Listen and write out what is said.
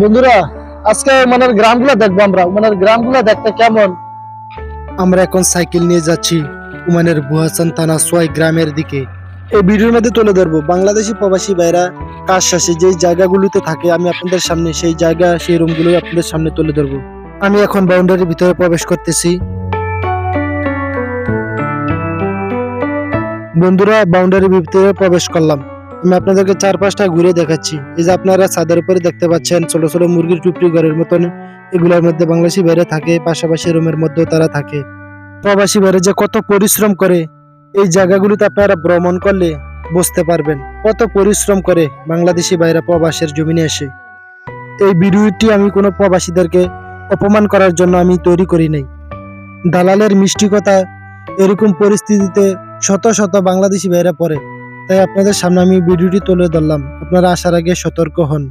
বন্ধুরা, আজকে মানে গ্রামগুলো দেখব আমরা। মানে গ্রামগুলো দেখতে কেমন? আমরা এখন সাইকেল নিয়ে যাচ্ছি উমানের বুহাসান থানা সোয়াই গ্রামের দিকে। এই ভিডিওর মধ্যে তুলে ধরবো, বাংলাদেশি প্রবাসী ভাইরা কাজ শেষে যেই জায়গাগুলোতে থাকে, আমি আপনাদের সামনে সেই জায়গা, সেই রুমগুলো আপনাদের সামনে তুলে ধরবো। আমি এখন বাউন্ডারির ভিতরে প্রবেশ করতেছি। বন্ধুরা বাউন্ডারির ভিতরে প্রবেশ করলাম। আমি আপনাদেরকে চার পাঁচটা ঘুরে দেখাচ্ছি। এই যে আপনারা ছাদের উপরে দেখতে পাচ্ছেন, ছোট ছোট মুরগির টুপড়ি ঘরের মতন। এগুলোর মধ্যে বাংলাদেশি বাইরে থাকে, পাশাপাশি রুমের মধ্যেও তারা থাকে। প্রবাসী বাইরে যে কত পরিশ্রম করে, এই জায়গাগুলোতে আপনারা ভ্রমণ করলে বুঝতে পারবেন কত পরিশ্রম করে বাংলাদেশি বাইরে প্রবাসের জমিনে এসে। এই ভিডিওটি আমি কোনো প্রবাসীদেরকে অপমান করার জন্য আমি তৈরি করি নাই। দালালের মিষ্টি কথা এরকম পরিস্থিতিতে শত শত বাংলাদেশি ভাইরা পড়ে। তাই আপনাদের সামনে আমি ভিডিওটি তুলে ধরলাম। আপনারা আসার আগে সতর্ক হন।